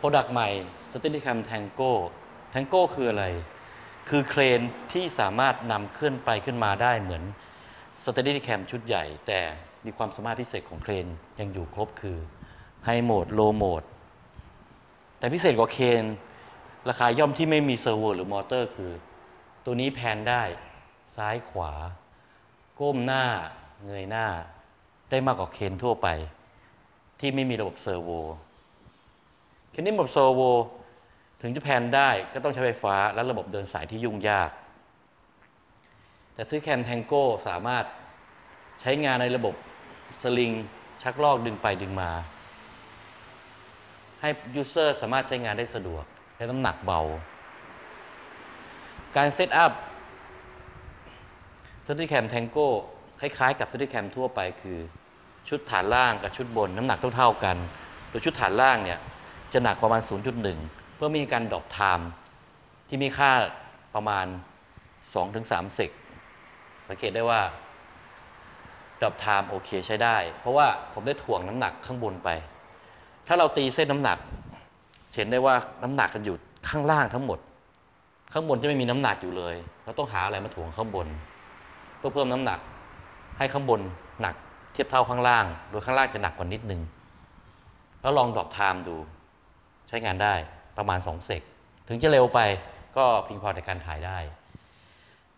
โปรดักต์ใหม่ Steadicam Tango Tango คืออะไร คือเครนที่สามารถนำขึ้นไปขึ้นมาได้เหมือน Steadicam ชุดใหญ่ แต่มีความสามารถพิเศษของเครนยังอยู่ครบคือ High Mode Low Mode แต่พิเศษกว่าเคนราคาย่อมที่ไม่มีเซอร์โวหรือมอเตอร์คือ ตัวนี้แพนได้ซ้ายขวา ก้มหน้าเงยหน้า ได้มากกว่าเคนทั่วไป ที่ไม่มีระบบเซอร์โว เคนนี้ระบบเซโวถึงจะแพนได้ก็ต้องใช้ไฟฟ้าและระบบเดินสายที่ยุ่งยาก แต่ซื้อแคนแทงโก้สามารถใช้งานในระบบสลิง ชักลอกดึงไปดึงมา ให้ยูเซอร์สามารถใช้งานได้สะดวกและน้ำหนักเบา การเซตอัพ s ต e แคมแทงโก้คล้ายๆ กับ s ต e แคมทั่วไปคือชุดฐานล่างกับชุดบนน้ำหนักเท่าๆกัน โดยชุดฐานล่างเนี่ย จะหนักประมาณ 0.1 เพื่อมีการดรอปไทม์ที่มีค่าประมาณ 2-3เซกสังเกตได้ว่าดรอปไทม์โอเคใช้ได้ เพราะว่าผมได้ถ่วงน้ำหนักข้างบนไป ถ้าเราตีเส้นน้ำหนัก เห็นได้ว่าน้ำหนักกันอยู่ข้างล่างทั้งหมด ข้างบนจะไม่มีน้ำหนักอยู่เลยเราต้องหาอะไรมาถ่วงข้างบน เพื่อเพิ่มน้ำหนัก ให้ข้างบนหนักเทียบเท่าข้างล่าง โดยข้างล่างจะหนักกว่านิดนึง แล้วลองดรอปไทม์ดู ใช้งานได้ประมาณ 2 เซก ถึงจะเร็วไปก็เพียงพอในการถ่ายได้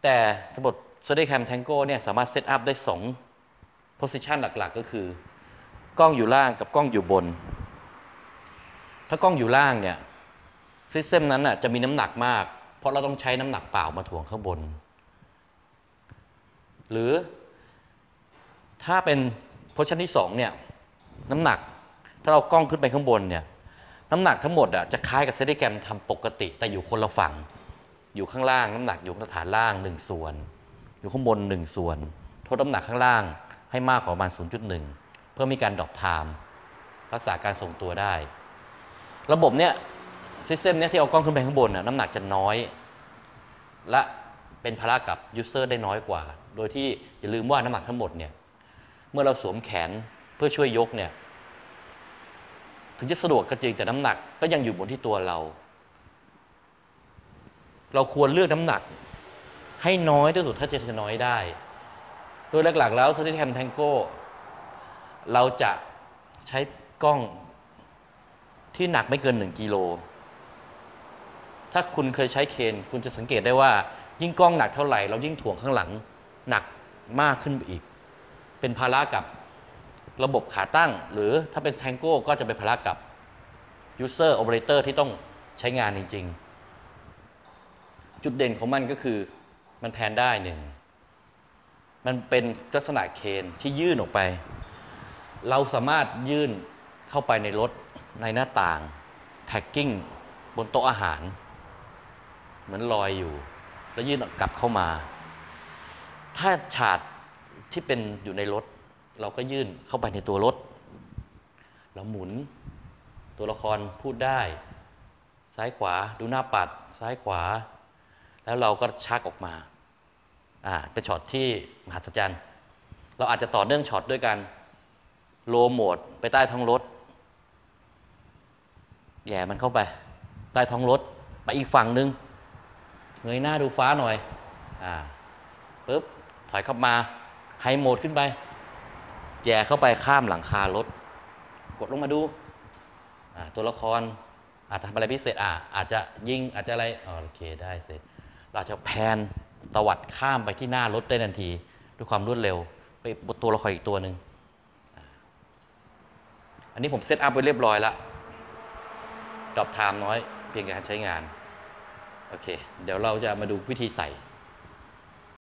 แต่ระบบ s t e a d y Cam Tango เนี่ยสามารถเซตอัพได้2 position หลักๆ ก็คือกล้องอยู่ล่างกับกล้องอยู่บน ถ้ากล้องอยู่ล่างเนี่ยซิสเต็มนั้นน่ะจะมีน้ำหนักมาก เพราะเราต้องใช้น้ำหนักเปล่ามาถ่วงข้างบน หรือถ้าเป็นโพชั่นที่2เนี่ยน้ำหนัก ถ้าเรากล้องขึ้นไปข้างบนเนี่ย น้ำหนักทั้งหมดอะจะคล้ายกับเซติแกรมทำปกติ แต่อยู่คนละฝั่ง อยู่ข้างล่าง น้ำหนักอยู่ฐานล่าง1ส่วน อยู่ข้างบน1ส่วนทษน้ำหนักข้างล่างให้มากกว่าประมาณ 0.1 เพื่อมีการดรอปไทม์รักษาการทรงตัวได้ ระบบเนี้ยซิสเต็มเนี้ยที่เอากล้องขึ้นไปข้างบนน่ะน้ำหนักจะน้อย และเป็นภาระกับยูเซอร์ได้น้อยกว่า โดยที่อย่าลืมว่าน้ำหนักทั้งหมดเนี่ยเมื่อเราสวมแขนเพื่อช่วยยกเนี่ย ถึงจะสะดวกก็จริงแต่น้ำหนักก็ยังอยู่บนที่ตัวเรา เราควรเลือกน้ำหนัก ให้น้อยที่สุดถ้าจะน้อยได้ โดยหลักๆแล้ว s t e a d y Cam Tango เราจะใช้กล้องที่หนักไม่เกิน 1กิโล ถ้าคุณเคยใช้เคนคุณจะสังเกตได้ว่า ยิ่งกล้องหนักเท่าไหร่ เรายิ่งถ่วงข้างหลังหนักมากขึ้นไปอีก เป็นภาระกับ ระบบขาตั้ง หรือถ้าเป็นแทงโก้ก็จะเป็นภาระกับ User Operator ที่ต้องใช้งานจริง ๆ จุดเด่นของมันก็คือมันแพนได้หนึ่ง มันเป็นลักษณะเคนที่ยื่นออกไป เราสามารถยื่นเข้าไปในรถในหน้าต่าง แท็กกิ้งบนโต๊ะอาหาร เหมือนลอยอยู่ แล้วยื่นกลับเข้ามา ถ้าฉาดที่เป็นอยู่ในรถ เราก็ยื่นเข้าไปในตัวรถ เราหมุน ตัวละครพูดได้ ซ้ายขวาดูหน้าปัด ซ้ายขวา แล้วเราก็ชักออกมา อ่า เป็นช็อตที่มหัศจรรย์ เราอาจจะต่อเนื่องช็อตด้วยกัน โลโหมดไปใต้ท้องรถ แย่มันเข้าไป ใต้ท้องรถ ไปอีกฝั่งหนึ่งเงยหน้าดูฟ้าหน่อย อ่าปุ๊บ ถอยเข้ามา ไฮโหมดขึ้นไป แย่เข้าไปข้ามหลังคารถ กดลงมาดู ตัวละครอาจจะทำอะไรพิเศษอ่าอาจจะยิงอาจจะอะไรโอเคได้เสร็จ เราจะแพนตวัดข้ามไปที่หน้ารถได้ทันที ด้วยความรวดเร็ว ไปบนตัวละครอีกตัวหนึ่งอันนี้ผมเซตอัพไว้เรียบร้อยแล้วดรอปไทม์น้อย เพียงการใช้งาน โอเค เดี๋ยวเราจะมาดูวิธีใส่